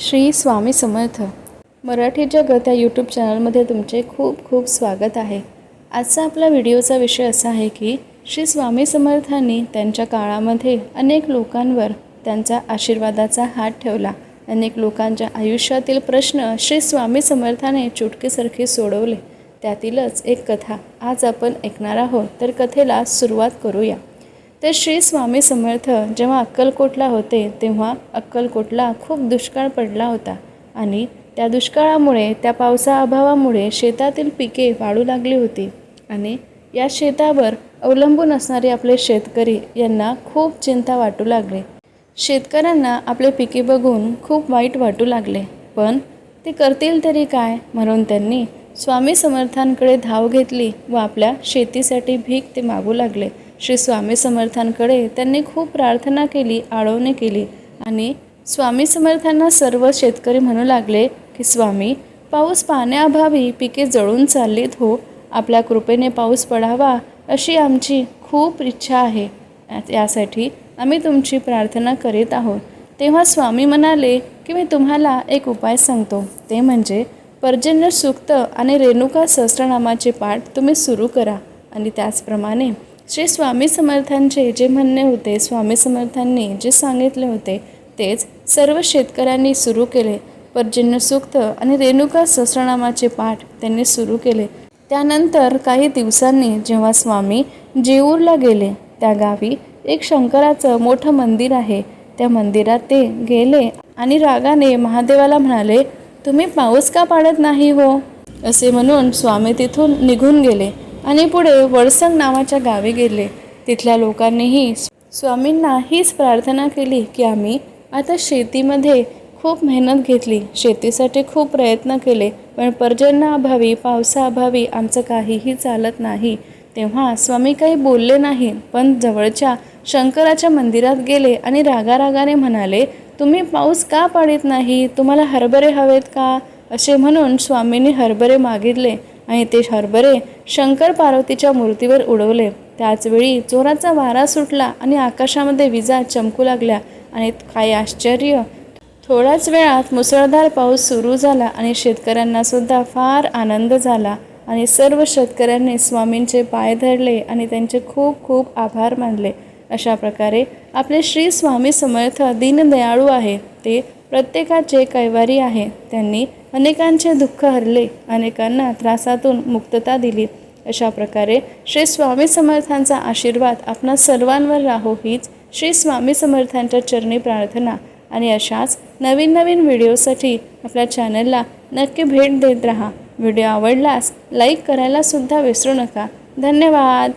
श्री स्वामी समर्थ. मराठी जगत या यूट्यूब चॅनलमध्ये तुमचे खूप खूप स्वागत आहे. आजचा आपला व्हिडिओचा विषय असा आहे की श्री स्वामी समर्थांनी त्यांच्या काळामध्ये अनेक लोकांवर त्यांचा आशीर्वादाचा हात ठेवला. अनेक लोकांच्या आयुष्यातील प्रश्न श्री स्वामी समर्थाने चुटकीसारखे सोडवले. त्यातीलच एक कथा आज आपण ऐकणार आहोत. तर कथेला सुरुवात करूया. तर श्री स्वामी समर्थ जेव्हा अक्कलकोटला होते तेव्हा अक्कलकोटला खूप दुष्काळ पडला होता आणि त्या दुष्काळामुळे त्या पावसाअभावामुळे शेतातील पिके वाढू लागली होती आणि या शेतावर अवलंबून असणारे आपले शेतकरी यांना खूप चिंता वाटू लागली. शेतकऱ्यांना आपले पिके बघून खूप वाईट वाटू लागले. पण ते करतील तरी काय? म्हणून त्यांनी स्वामी समर्थांकडे धाव घेतली व आपल्या शेतीसाठी भीक ते मागू लागले. श्री स्वामी समर्थांकडे त्यांनी खूप प्रार्थना केली आळवणी केली आणि स्वामी समर्थांना सर्व शेतकरी म्हणू लागले की स्वामी पाऊस पाण्याअभावी पिके जळून चाललीत हो. आपल्या कृपेने पाऊस पडावा अशी आमची खूप इच्छा आहे. यासाठी आम्ही तुमची प्रार्थना करीत आहोत तेव्हा स्वामी म्हणाले की मी तुम्हाला एक उपाय सांगतो. ते म्हणजे पर्जन्य सुक्त आणि रेणुका सहस्रनामाचे पाठ तुम्ही सुरू करा आणि त्याचप्रमाणे श्री स्वामी समर्थांचे जे म्हणणे होते स्वामी समर्थांनी जे सांगितले होते तेच सर्व शेतकऱ्यांनी सुरू केले. पर्जन्य सूक्त आणि रेणुका सहस्रनामाचे पाठ त्यांनी सुरू केले. त्यानंतर काही दिवसांनी जेव्हा स्वामी जेऊरला गेले त्या गावी एक शंकराचं मोठं मंदिर आहे. त्या मंदिरात ते गेले आणि रागाने महादेवाला म्हणाले तुम्ही पाऊस का पाडत नाही हो? असे म्हणून स्वामी तिथून निघून गेले. आणि पुढे वडसंग नावाच्या गावी गेले. तिथल्या लोकांनीही स्वामींना हीच प्रार्थना केली की आम्ही आता शेतीमध्ये खूप मेहनत घेतली. शेतीसाठी खूप प्रयत्न केले पण पर्जन्याअभावी पावसाअभावी आमचं काहीही चालत नाही. तेव्हा स्वामी काही बोलले नाही पण जवळच्या शंकराच्या मंदिरात गेले आणि रागारागाने म्हणाले तुम्ही पाऊस का पाडित नाही? तुम्हाला हरभरे हवेत का? असे म्हणून स्वामींनी हरभरे मागितले. आणि ते हरभरे शंकर पार्वतीच्या मूर्तीवर उडवले. त्याचवेळी जोराचा वारा सुटला आणि आकाशामध्ये विजा चमकू लागल्या आणि काय आश्चर्य. थोड्याच वेळात मुसळधार पाऊस सुरू झाला आणि शेतकऱ्यांना सुद्धा फार आनंद झाला. आणि सर्व शेतकऱ्यांनी स्वामींचे पाय धरले आणि त्यांचे खूप खूप आभार मानले. अशा प्रकारे आपले श्री स्वामी समर्थ दीनदयाळू आहे. ते प्रत्येकाचे कैवारी आहे त्यांनी अनेकांचे दुःख हरले अनेकांना त्रासातून मुक्तता दिली. अशा प्रकारे श्री स्वामी समर्थांचा आशीर्वाद आपणा सर्वांवर राहो हीच श्री स्वामी समर्थांच्या चरणी प्रार्थना. आणि अशाच नवीन नवीन व्हिडिओसाठी आपल्या चॅनलला नक्की भेट देत राहा. व्हिडिओ आवडलास लाईक करायला सुद्धा विसरू नका. धन्यवाद!